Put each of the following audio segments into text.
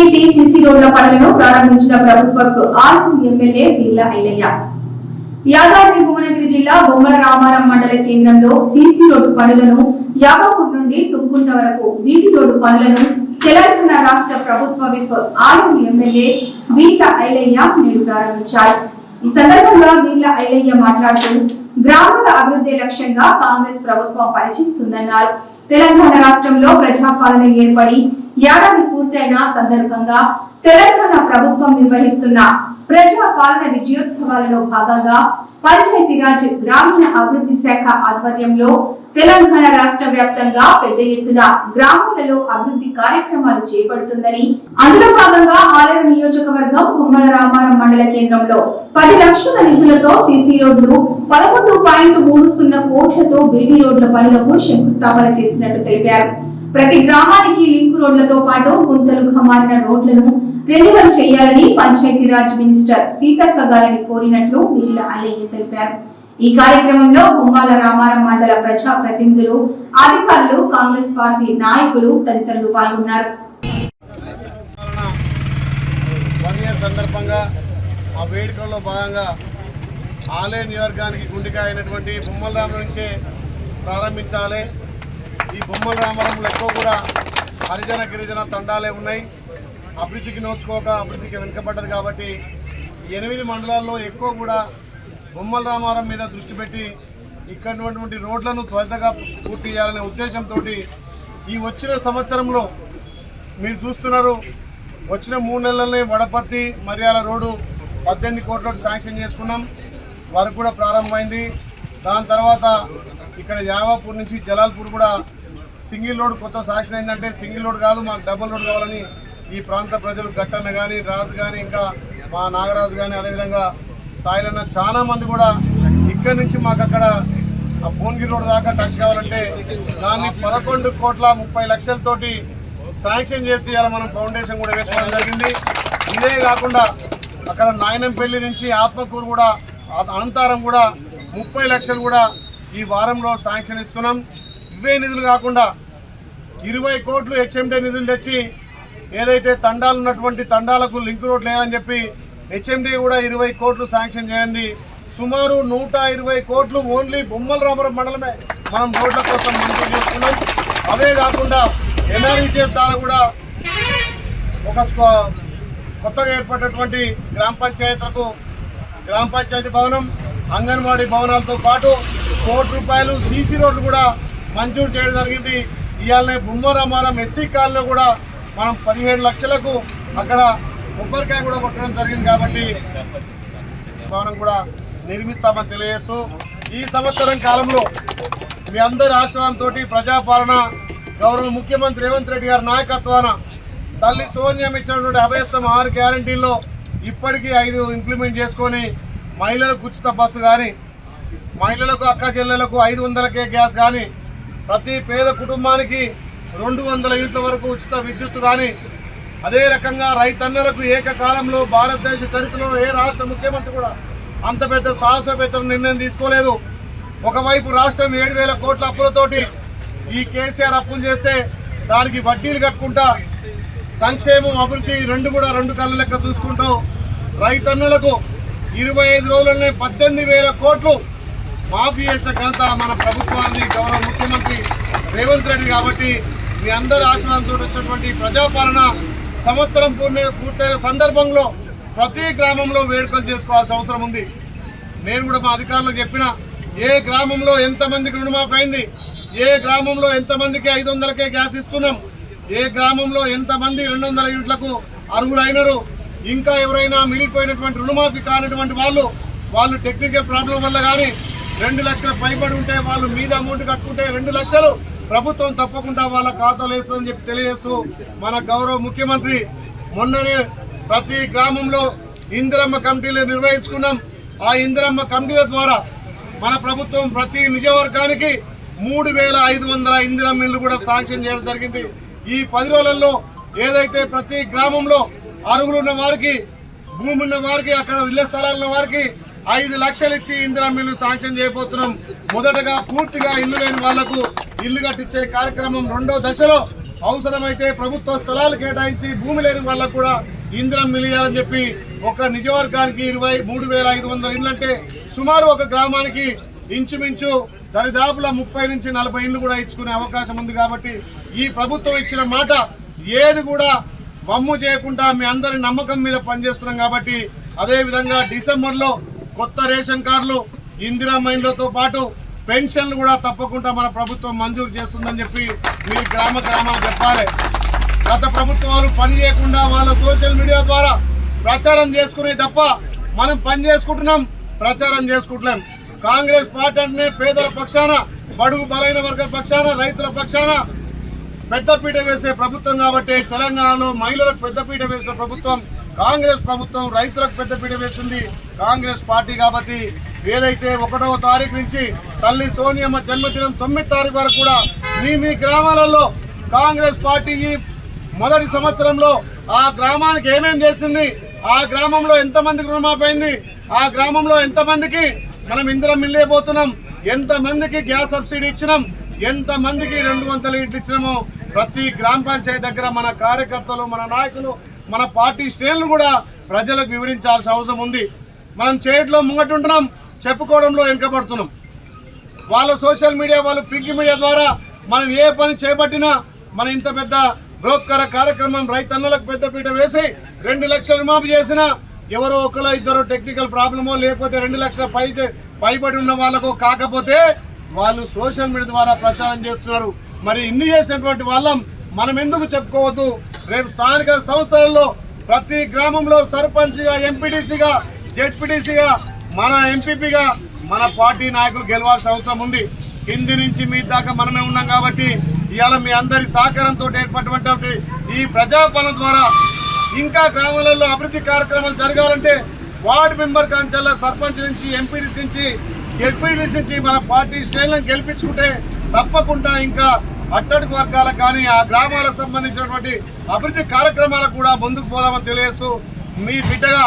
BT CC రోడ్ల పనులను ప్రారంభించిన ప్రభుత్వ ఆరు ఎమ్మెల్యే బీర్ల ఐలయ్య. యాదాద్రి భువనగిరి జిల్లా బొమ్మల రామారం మండల కేంద్రంలో సీసీ రోడ్డు పనులను యాబాపూర్ నుండి తుక్కుంట వరకు బీటీ రోడ్డు పనులను తెలంగాణ రాష్ట్ర ప్రభుత్వ విప్ ఆరు ఎమ్మెల్యే వీర్ల ఐలయ్య నేడు ప్రారంభించారు. ఈ సందర్భంగా వీర్ల ఐలయ్య మాట్లాడుతూ గ్రామాల అభివృద్ధి లక్ష్యంగా కాంగ్రెస్ ప్రభుత్వం పనిచేస్తుందన్నారు. తెలంగాణ రాష్ట్రంలో ప్రజాపాలన ఏర్పడి ఏడాది పూర్తయిన సందర్భంగా తెలంగాణ ప్రభుత్వం నిర్వహిస్తున్న ప్రజా పాలన విజయోత్సవాలలో భాగంగా పంచాయతీరాజ్ గ్రామీణ అభివృద్ధి శాఖ ఆధ్వర్యంలో తెలంగాణ రాష్ట్ర వ్యాప్తంగా పెద్ద ఎత్తున గ్రామాలలో అభివృద్ధి కార్యక్రమాలు చేపడుతుందని అందులో భాగంగా ఆలయ నియోజకవర్గం కుమ్మల రామారం మండల కేంద్రంలో పది లక్షల నిధులతో సీసీ రోడ్లు పదకొండు పాయింట్ మూడు సున్నా కోట్లతో బీటీ రోడ్ల పనులకు శంకుస్థాపన చేసినట్టు తెలిపారు. ప్రతి గ్రామానికి లింక్ రోడ్లతో పాటు గుంతలు మారిన రోడ్లను రెన్యువల్ చేయాలని పంచాయతీరాజ్ మినిస్టర్ సీతక్క గారిని కోరినట్లు వీళ్ళ అల్లయ్య తెలిపారు. ఈ కార్యక్రమంలో బొమ్మాల రామారం మండల ప్రజా ప్రతినిధులు అధికారులు కాంగ్రెస్ పార్టీ నాయకులు తదితరులు పాల్గొన్నారు. సందర్భంగా ఆ వేడుకల్లో భాగంగా ఆలయ నియోజకానికి గుండెకాయ అయినటువంటి బొమ్మల రామ నుంచే ప్రారంభించాలి. ఈ బొమ్మల రామరంలో ఎక్కువ కూడా హరిజన గిరిజన తండాలే ఉన్నాయి. అభివృద్ధికి నోచుకోక అభివృద్ధికి వెనుకబడ్డది కాబట్టి ఎనిమిది మండలాల్లో ఎక్కువ కూడా బొమ్మల రామారం మీద దృష్టి పెట్టి ఇక్కడ ఉన్నటువంటి రోడ్లను త్వరితగా పూర్తి చేయాలనే ఉద్దేశంతో ఈ వచ్చిన సంవత్సరంలో మీరు చూస్తున్నారు వచ్చిన మూడు నెలలనే వడపర్తి మర్యాల రోడ్డు పద్దెనిమిది కోట్ల శాంక్షన్ చేసుకున్నాం. వరకు కూడా ప్రారంభమైంది. దాని తర్వాత ఇక్కడ యావాపూర్ నుంచి జలాల్పూర్ కూడా సింగిల్ రోడ్ కొత్త శాంక్షన్ అయిందంటే సింగిల్ రోడ్ కాదు మాకు డబుల్ రోడ్ కావాలని ఈ ప్రాంత ప్రజలు గట్టన్న కానీ రాజు కానీ ఇంకా మా నాగరాజు కానీ అదేవిధంగా సాయిలన్న చాలా మంది కూడా ఇక్కడి నుంచి మాకు అక్కడ ఆ భువనగిరి రోడ్ దాకా టచ్ కావాలంటే దాన్ని పదకొండు కోట్ల ముప్పై లక్షలతోటి శాంక్షన్ చేసి ఇలా మనం ఫౌండేషన్ కూడా వేసుకోవడం జరిగింది. ఇదే కాకుండా అక్కడ నాయనంపల్లి నుంచి ఆత్మకూరు కూడా అనంతారం కూడా ముప్పై లక్షలు కూడా ఈ వారంలో శాంక్షన్ ఇస్తున్నాం. ఇవే నిధులు కాకుండా ఇరవై కోట్లు హెచ్ఎండే నిధులు తెచ్చి ఏదైతే తండాలు ఉన్నటువంటి తండాలకు లింక్ రోడ్ లేదని చెప్పి హెచ్ఎండి కూడా ఇరవై కోట్లు శాంక్షన్ చేయండి. సుమారు నూట ఇరవై కోట్లు ఓన్లీ బొమ్మల రామరం మండలమే మనం రోడ్ల కోసం మంజూరు చేసుకున్నాం అవే కాకుండా ఎన్ఆర్ఈటీఎస్ ద్వారా కూడా ఒక స్కో- కొత్తగా ఏర్పడినటువంటి గ్రామ పంచాయతీలకు గ్రామ పంచాయతీ భవనం అంగన్వాడీ భవనాలతో పాటు కోటి రూపాయలు సీసీ రోడ్లు కూడా మంజూరు చేయడం జరిగింది. ఇవాళ బొమ్మరామారం ఎస్సీ కాలనీలో కూడా మనం పదిహేడు లక్షలకు అక్కడ కొబ్బరికాయ కూడా కొట్టడం జరిగింది కాబట్టి భవనం కూడా నిర్మిస్తామని తెలియజేస్తూ ఈ సంవత్సరం కాలంలో మీ అందరి ఆశ్రమంతో ప్రజాపాలన గౌరవ ముఖ్యమంత్రి రేవంత్ రెడ్డి గారి నాయకత్వాన తల్లి సోనియం ఇచ్చినటువంటి అభయస్థం ఆరు గ్యారంటీల్లో ఇప్పటికీ ఐదు ఇంప్లిమెంట్ చేసుకొని మహిళలకు ఉచిత బస్సు కానీ మహిళలకు అక్క చెల్లెలకు ఐదు వందలకే గ్యాస్ కానీ ప్రతి పేద కుటుంబానికి రెండు వందల ఇంట్ల వరకు ఉచిత విద్యుత్ కానీ అదే రకంగా రైతన్నలకు ఏకకాలంలో భారతదేశ చరిత్రలో ఏ రాష్ట్ర ముఖ్యమంత్రి కూడా అంత పెద్ద సాహసోపేత నిర్ణయం తీసుకోలేదు. ఒకవైపు రాష్ట్రం ఏడు వేల కోట్ల అప్పులతోటి ఈ కేసీఆర్ అప్పులు చేస్తే దానికి వడ్డీలు కట్టుకుంటా సంక్షేమం అభివృద్ధి రెండు కూడా రెండు కళ్ళ లెక్క చూసుకుంటూ రైతన్నులకు ఇరవై ఐదు రోజులనే పద్దెనిమిది వేల కోట్లు మాఫీ చేసిన ఘనత మన ప్రభుత్వాన్ని గౌరవ ముఖ్యమంత్రి రేవంత్ రెడ్డి కాబట్టి మీ అందరి ఆశ్రమంతో వచ్చినటువంటి ప్రజాపాలన సంవత్సరం పూర్ణ పూర్తయిన సందర్భంలో ప్రతి గ్రామంలో వేడుకలు చేసుకోవాల్సిన అవసరం ఉంది. నేను కూడా మా అధికారులకు చెప్పిన ఏ గ్రామంలో ఎంతమందికి రుణమాఫీ అయింది ఏ గ్రామంలో ఎంతమందికి ఐదు వందలకే గ్యాస్ ఇస్తున్నాం ఏ గ్రామంలో ఎంతమంది రెండు వందల యూనిట్లకు అర్హులైనరు ఇంకా ఎవరైనా మిగిలిపోయినటువంటి రుణమాఫీ కానటువంటి వాళ్ళు వాళ్ళు టెక్నికల్ ప్రాబ్లం వల్ల కానీ రెండు లక్షల పైబడి ఉంటే వాళ్ళు మీద అమౌంట్ కట్టుకుంటే రెండు లక్షలు ప్రభుత్వం తప్పకుండా వాళ్ళ ఖాతాలో వేస్తుందని చెప్పి తెలియజేస్తూ మన గౌరవ ముఖ్యమంత్రి మొన్ననే ప్రతి గ్రామంలో ఇందిరమ్మ కమిటీలు నిర్వహించుకున్నాం. ఆ ఇందిరమ్మ కమిటీల ద్వారా మన ప్రభుత్వం ప్రతి నిజవర్గానికి మూడు వేల ఐదు వందల ఇందిరమ్మ ఇల్లు కూడా శాంక్షన్ చేయడం జరిగింది. ఈ పది రోజులలో ఏదైతే ప్రతి గ్రామంలో అరుగులున్న ఉన్న వారికి భూమి ఉన్న వారికి అక్కడ ఇళ్ళ స్థలాలు ఉన్న వారికి ఐదు లక్షలు ఇచ్చి ఇందిరా మిల్లు శాంక్షన్ చేయబోతున్నాం. మొదటగా పూర్తిగా ఇల్లు లేని వాళ్ళకు ఇల్లు కట్టించే కార్యక్రమం రెండో దశలో అవసరమైతే ప్రభుత్వ స్థలాలు కేటాయించి భూమి లేని వాళ్ళకు కూడా ఇంద్రం మిలియాలని చెప్పి ఒక నిజవర్గానికి ఇరవై మూడు వేల ఐదు వందల ఇళ్ళంటే సుమారు ఒక గ్రామానికి ఇంచుమించు దరిదాపుల ముప్పై నుంచి నలభై ఇండ్లు కూడా ఇచ్చుకునే అవకాశం ఉంది కాబట్టి ఈ ప్రభుత్వం ఇచ్చిన మాట ఏది కూడా వమ్ము చేయకుండా మీ అందరి నమ్మకం మీద పనిచేస్తున్నాం కాబట్టి అదేవిధంగా డిసెంబర్లో కొత్త రేషన్ కార్డులు ఇందిరా మైండ్లతో పాటు పెన్షన్లు కూడా తప్పకుండా మన ప్రభుత్వం మంజూరు చేస్తుందని చెప్పి మీరు గ్రామ గ్రామాలు చెప్పాలి. గత ప్రభుత్వాలు పని చేయకుండా వాళ్ళ సోషల్ మీడియా ద్వారా ప్రచారం చేసుకునే తప్ప మనం పని చేసుకుంటున్నాం ప్రచారం చేసుకుంటలేం. కాంగ్రెస్ పార్టీ అంటే పేదల పక్షాన బడుగు బలైన వర్గ పక్షాన రైతుల పక్షాన పెద్దపీట వేసే ప్రభుత్వం కాబట్టి తెలంగాణలో మహిళలకు పెద్దపీట వేసే ప్రభుత్వం కాంగ్రెస్ ప్రభుత్వం రైతులకు పెద్దపీట వేసింది. కాంగ్రెస్ పార్టీ కాబట్టి ఏదైతే ఒకటవ తారీఖు నుంచి తల్లి సోనియమ్మ జన్మదినం తొమ్మిది తారీఖు వరకు కూడా మీ మీ గ్రామాలలో కాంగ్రెస్ పార్టీ ఈ మొదటి సంవత్సరంలో ఆ గ్రామానికి ఏమేం చేసింది? ఆ గ్రామంలో ఎంతమందికి రుణమాఫీ ఆ గ్రామంలో ఎంతమందికి మనం ఇందిరం మిల్లేబోతున్నాం ఎంతమందికి గ్యాస్ సబ్సిడీ ఇచ్చినాం? ఎంతమందికి రెండు వందల ఇంట్లు ఇచ్చినామో? ప్రతి గ్రామ పంచాయతీ దగ్గర మన కార్యకర్తలు మన నాయకులు మన పార్టీ శ్రేణులు కూడా ప్రజలకు వివరించాల్సిన అవసరం ఉంది. మనం చేయట్లో ముంగటుంటున్నాం చెప్పుకోవడంలో వెనుకబడుతున్నాం. వాళ్ళ సోషల్ మీడియా వాళ్ళు పింక్ మీడియా ద్వారా మనం ఏ పని చేపట్టినా మన ఇంత పెద్ద బృహత్కర కార్యక్రమం రైతన్నలకు పెద్దపీట వేసి రెండు లక్షలు మాఫీ చేసినా ఎవరో ఒకరు ఇద్దరు టెక్నికల్ ప్రాబ్లమో లేకపోతే రెండు లక్షల పై పైబడి ఉన్న వాళ్ళకు కాకపోతే వాళ్ళు సోషల్ మీడియా ద్వారా ప్రచారం చేస్తున్నారు. మరి ఇన్ని చేసినటువంటి వాళ్ళం మనం ఎందుకు చెప్పుకోవద్దు? రేపు స్థానిక సంస్థలలో ప్రతి గ్రామంలో సర్పంచ్గా ఎంపీటీసీగా జెడ్పీటీసీగా మన ఎంపీపీగా మన పార్టీ నాయకులు గెలవాల్సిన అవసరం ఉంది. కింది నుంచి మీ దాకా మనమే ఉన్నాం కాబట్టి ఇవాళ మీ అందరి సహకారంతో ఏర్పడినటువంటి ఈ ప్రజాపాలన ద్వారా ఇంకా గ్రామాలలో అభివృద్ధి కార్యక్రమాలు జరగాలంటే వార్డు మెంబర్ కాంచాల సర్పంచ్ నుంచి ఎంపీడీసీ నుంచి జెడ్పీటీసీ నుంచి మన పార్టీ శ్రేణులను గెలిపించుకుంటే తప్పకుండా ఇంకా అట్టడుగు వర్గాలకు కానీ ఆ గ్రామాలకు సంబంధించినటువంటి అభివృద్ధి కార్యక్రమాలకు కూడా ముందుకు పోదామని తెలియజేస్తూ మీ బిడ్డగా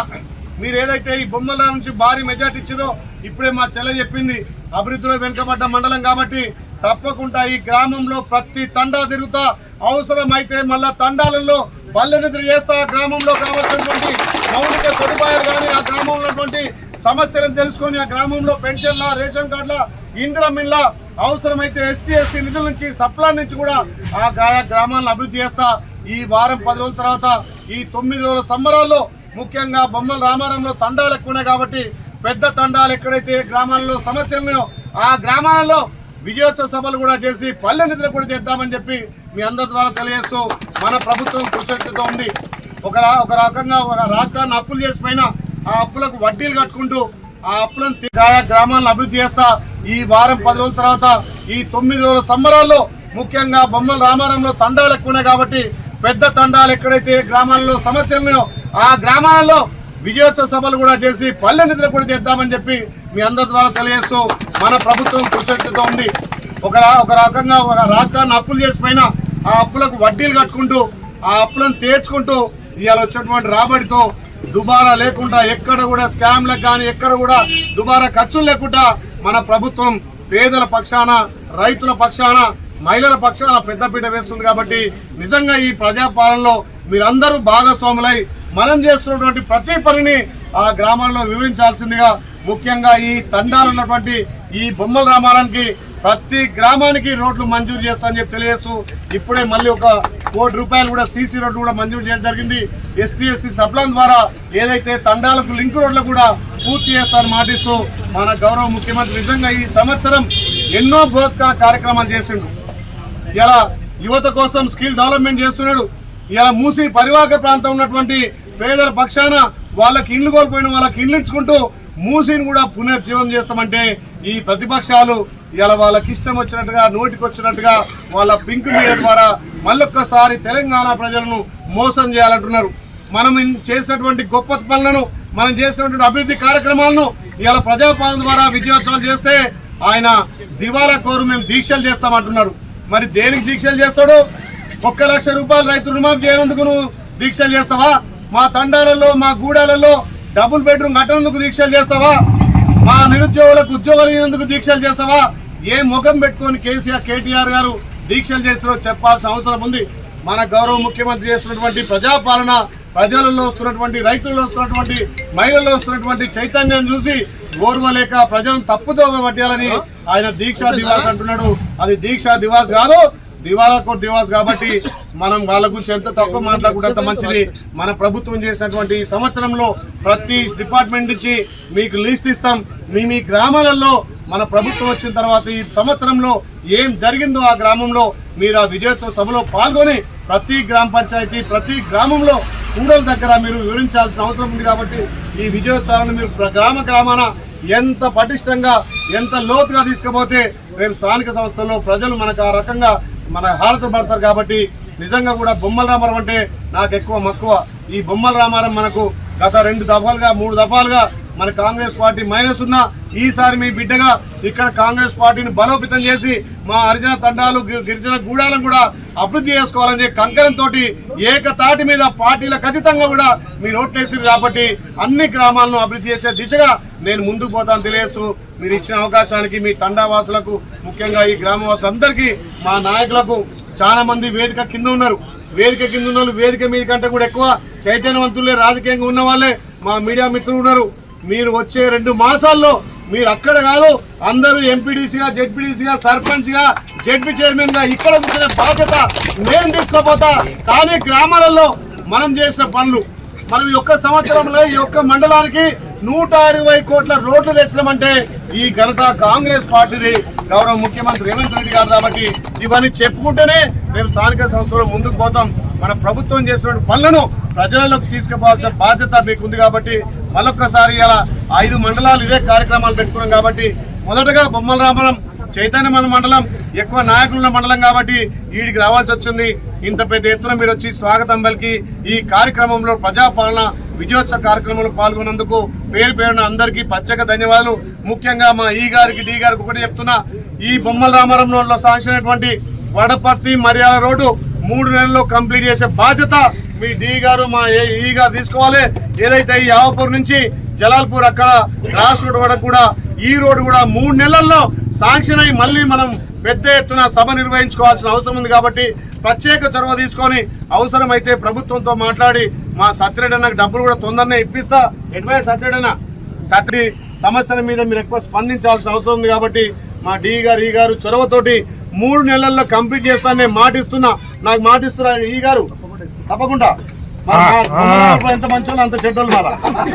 మీరు ఏదైతే ఈ బొమ్మల నుంచి భారీ మెజార్టీ ఇచ్చారో ఇప్పుడే మా చెల్లె చెప్పింది. అభివృద్ధిలో వెనుకబడ్డ మండలం కాబట్టి తప్పకుండా ఈ గ్రామంలో ప్రతి తండా తిరుగుతా అవసరమైతే మళ్ళా తండాలలో పల్లె నిద్ర చేస్తా ఆ గ్రామంలో కావాల్సినటువంటి మౌలిక సదుపాయాలు కానీ ఆ గ్రామంలో ఉన్నటువంటి సమస్యలను తెలుసుకొని ఆ గ్రామంలో పెన్షన్ల రేషన్ కార్డుల ఇంద్రమిన్ల అవసరమైతే ఎస్టీ ఎస్సీ నిధుల నుంచి సప్లా నుంచి కూడా ఆ గాయ గ్రామాలను అభివృద్ధి చేస్తా. ఈ వారం పది రోజుల తర్వాత ఈ తొమ్మిది రోజుల సంబరాల్లో ముఖ్యంగా బొమ్మల రామారంలో తండాలు ఎక్కువ ఉన్నాయి కాబట్టి పెద్ద తండాలు ఎక్కడైతే గ్రామాల్లో సమస్యలను ఆ గ్రామాలలో విజయోత్సవ సభలు కూడా చేసి పల్లె నిధులు కూడా చేద్దామని చెప్పి మీ అందరి ద్వారా తెలియజేస్తూ మన ప్రభుత్వం కృషితో ఉంది. ఒక ఒక రకంగా ఒక రాష్ట్రాన్ని అప్పులు చేసిపోయినా ఆ అప్పులకు వడ్డీలు కట్టుకుంటూ ఆ అప్పులను ఆయా గ్రామాలను అభివృద్ధి చేస్తా ఈ వారం పది రోజుల తర్వాత ఈ తొమ్మిది రోజుల సంబరాల్లో ముఖ్యంగా బొమ్మల రామారంలో తండాలు ఎక్కువ ఉన్నాయి కాబట్టి పెద్ద తండాలు ఎక్కడైతే గ్రామాల్లో సమస్యలను ఆ గ్రామాలలో విజయోత్సవ సభలు కూడా చేసి పల్లె నిధులు కూడా చేద్దామని చెప్పి మీ అందరి ద్వారా తెలియజేస్తూ మన ప్రభుత్వం కృషితో ఉంది. ఒక ఒక రకంగా ఒక రాష్ట్రాన్ని అప్పులు చేసిపోయిన ఆ అప్పులకు వడ్డీలు కట్టుకుంటూ ఆ అప్పులను తీర్చుకుంటూ ఇవాళ వచ్చినటువంటి రాబడితో దుబారా లేకుండా ఎక్కడ కూడా స్కామ్లకు కానీ ఎక్కడ కూడా దుబారా ఖర్చులు లేకుండా మన ప్రభుత్వం పేదల పక్షాన రైతుల పక్షాన మహిళల పక్షాన పెద్దపీట వేస్తుంది కాబట్టి నిజంగా ఈ ప్రజాపాలనలో మీరందరూ భాగస్వాములై మనం చేస్తున్నటువంటి ప్రతి పనిని ఆ గ్రామాల్లో వివరించాల్సిందిగా ముఖ్యంగా ఈ తండాలు ఉన్నటువంటి ఈ బొమ్మల గ్రామానికి ప్రతి గ్రామానికి రోడ్లు మంజూరు చేస్తానని చెప్పి తెలియజేస్తూ ఇప్పుడే మళ్ళీ ఒక కోటి రూపాయలు కూడా సీసీ రోడ్లు కూడా మంజూరు చేయడం జరిగింది. ఎస్టీ ఎస్సీ సప్లాన్ ద్వారా ఏదైతే తండాలకు లింక్ రోడ్లు కూడా పూర్తి చేస్తారని మాటిస్తూ మన గౌరవ ముఖ్యమంత్రి నిజంగా ఈ సంవత్సరం ఎన్నో బృహత్కర కార్యక్రమాలు చేసిండు. ఇలా యువత కోసం స్కిల్ డెవలప్మెంట్ చేస్తున్నాడు. ఇలా మూసి పరివాహక ప్రాంతం ఉన్నటువంటి పేదల పక్షాన వాళ్ళకి ఇండ్లు కోల్పోయిన వాళ్ళకి ఇల్లు ఇచ్చుకుంటూ మూసిని కూడా పునర్జీవం చేస్తామంటే ఈ ప్రతిపక్షాలు ఇలా వాళ్ళకి ఇష్టం వచ్చినట్టుగా నోటికి వచ్చినట్టుగా వాళ్ళ పింక్ మీడియా ద్వారా మళ్ళొక్కసారి తెలంగాణ ప్రజలను మోసం చేయాలంటున్నారు. మనం చేసినటువంటి గొప్ప పనులను మనం చేసినటువంటి అభివృద్ధి కార్యక్రమాలను ఇలా ప్రజాపాలన ద్వారా విజయోత్సవాలు చేస్తే ఆయన దివాలా కోరు మేము దీక్షలు చేస్తామంటున్నారు. మరి దేనికి దీక్షలు చేస్తాడు? ఒక్క లక్ష రూపాయలు రైతు రుణమాఫీ చేయనందుకు నువ్వు దీక్షలు చేస్తావా? మా తండాలలో మా గూడాలలో డబుల్ బెడ్రూమ్ కట్టనందుకు దీక్షలు చేస్తావా? మా నిరుద్యోగులకు ఉద్యోగాలు ఇవ్వనందుకు దీక్షలు చేస్తావా? ఏ ముఖం పెట్టుకొని కేసీఆర్ కేటీఆర్ గారు దీక్షలు చేస్తారో చెప్పాల్సిన అవసరం ఉంది. మన గౌరవ ముఖ్యమంత్రి చేస్తున్నటువంటి ప్రజాపాలన ప్రజలలో వస్తున్నటువంటి రైతుల్లో వస్తున్నటువంటి మహిళల్లో వస్తున్నటువంటి చైతన్యం చూసి ఓర్వలేక ప్రజలను తప్పుదో పట్టాలని ఆయన దీక్షా దివాస్ అంటున్నాడు. అది దీక్షా దివాస్ కాదు దివాలా దివాస్ కాబట్టి మనం వాళ్ళ గురించి ఎంత తక్కువ మాట్లాడకుండా అంత మంచిది. మన ప్రభుత్వం చేసినటువంటి ఈ సంవత్సరంలో ప్రతి డిపార్ట్మెంట్ నుంచి మీకు లిస్ట్ ఇస్తాం. మీ మీ గ్రామాలలో మన ప్రభుత్వం వచ్చిన తర్వాత ఈ సంవత్సరంలో ఏం జరిగిందో ఆ గ్రామంలో మీరు ఆ విజయోత్సవ సభలో పాల్గొని ప్రతి గ్రామ పంచాయతీ ప్రతి గ్రామంలో కూడల దగ్గర మీరు వివరించాల్సిన అవసరం ఉంది కాబట్టి ఈ విజయోత్సవాలను మీరు గ్రామ గ్రామాన ఎంత పటిష్టంగా ఎంత లోతుగా తీసుకుపోతే రేపు స్థానిక సంస్థల్లో ప్రజలు మనకు ఆ రకంగా మన హారత పడతారు కాబట్టి నిజంగా కూడా బొమ్మల రామారం అంటే నాకు ఎక్కువ మక్కువ. ఈ బొమ్మల రామారం మనకు గత రెండు దఫాలుగా మూడు దఫాలుగా మన కాంగ్రెస్ పార్టీ మైనస్ ఉన్నా ఈసారి మీ బిడ్డగా ఇక్కడ కాంగ్రెస్ పార్టీని బలోపేతం చేసి మా హరిజన తండాలు గి- గిరిజన గూడాలను కూడా అభివృద్ధి చేసుకోవాలని కంకరంతో ఏకతాటి మీద పార్టీల ఖచ్చితంగా కూడా మీరు ఓట్లేసింది కాబట్టి అన్ని గ్రామాలను అభివృద్ధి చేసే దిశగా నేను ముందుకు పోతాను తెలియస్తూ మీరు ఇచ్చిన అవకాశానికి మీ తండావాసులకు ముఖ్యంగా ఈ గ్రామవాసులందరికీ మా నాయకులకు చాలా మంది వేదిక కింద ఉన్నారు. వేదిక కింద ఉన్న వాళ్ళు వేదిక మీద కంటే కూడా ఎక్కువ చైతన్యవంతులే రాజకీయంగా ఉన్న వాళ్ళే మా మీడియా మిత్రులు ఉన్నారు. మీరు వచ్చే రెండు మాసాల్లో మీరు అక్కడ కాదు అందరూ ఎంపీడీసీగా జెడ్పీడీసీగా సర్పంచ్గా జెడ్పీ చైర్మన్గా ఇక్కడ కూర్చునే బాధ్యత నేను తీసుకోపోతా. కానీ గ్రామాలలో మనం చేసిన పనులు మనం ఈ ఒక్క సంవత్సరంలో ఈ ఒక్క మండలానికి నూట అరవై కోట్ల రోడ్లు తెచ్చినామంటే ఈ ఘనత కాంగ్రెస్ పార్టీది. గౌరవ ముఖ్యమంత్రి రేవంత్ రెడ్డి గారు కాబట్టి ఇవన్నీ చెప్పుకుంటేనే మేము స్థానిక సంస్థలు ముందుకు పోతాం. మన ప్రభుత్వం చేసిన పనులను ప్రజలలోకి తీసుకుపోవాల్సిన బాధ్యత మీకు ఉంది కాబట్టి మళ్ళొక్కసారి ఇలా ఐదు మండలాలు ఇదే కార్యక్రమాలు పెట్టుకున్నాం కాబట్టి మొదటగా బొమ్మల రామలం చైతన్యమైన మండలం ఎక్కువ నాయకులున్న మండలం కాబట్టి వీడికి రావాల్సి వచ్చింది. ఇంత పెద్ద ఎత్తున మీరు వచ్చి స్వాగతం పలికి ఈ కార్యక్రమంలో ప్రజాపాలన విజయోత్సవ కార్యక్రమంలో పాల్గొన్నందుకు పేరు పేరున అందరికీ ప్రత్యేక ధన్యవాదాలు. ముఖ్యంగా మా ఈ గారికి డి గారికి ఒకటి చెప్తున్నా ఈ బొమ్మల రామారంలో సాంక్షన్ అయినటువంటి వడపర్తి మర్యాల రోడ్డు మూడు నెలల్లో కంప్లీట్ చేసే బాధ్యత మీ డి గారు మా ఏ- ఈ గారు తీసుకోవాలి. ఏదైతే ఈ యావపూర్ నుంచి జలాల్పూర్ అక్కడ క్రాస్ రోడ్ వరకు కూడా ఈ రోడ్డు కూడా మూడు నెలల్లో శాంక్షన్ అయి మళ్ళీ మనం పెద్ద ఎత్తున సభ నిర్వహించుకోవాల్సిన అవసరం ఉంది కాబట్టి ప్రత్యేక చొరవ తీసుకొని అవసరమైతే ప్రభుత్వంతో మాట్లాడి మా సత్యరెడ్డి డబ్బులు కూడా తొందరనే ఇప్పిస్తా. ఎటువై సత్యరెడ్డి సత్రి సమస్యల మీద మీరు ఎక్కువ స్పందించాల్సిన అవసరం ఉంది కాబట్టి మా డి గారు ఈ గారు చొరవతోటి మూడు నెలల్లో కంప్లీట్ చేస్తాను నేను మాటిస్తున్నా. నాకు మాటిస్తున్నా ఈ గారు. తప్పకుండా. ఎంత మంచి అంత చెడ్డలు మన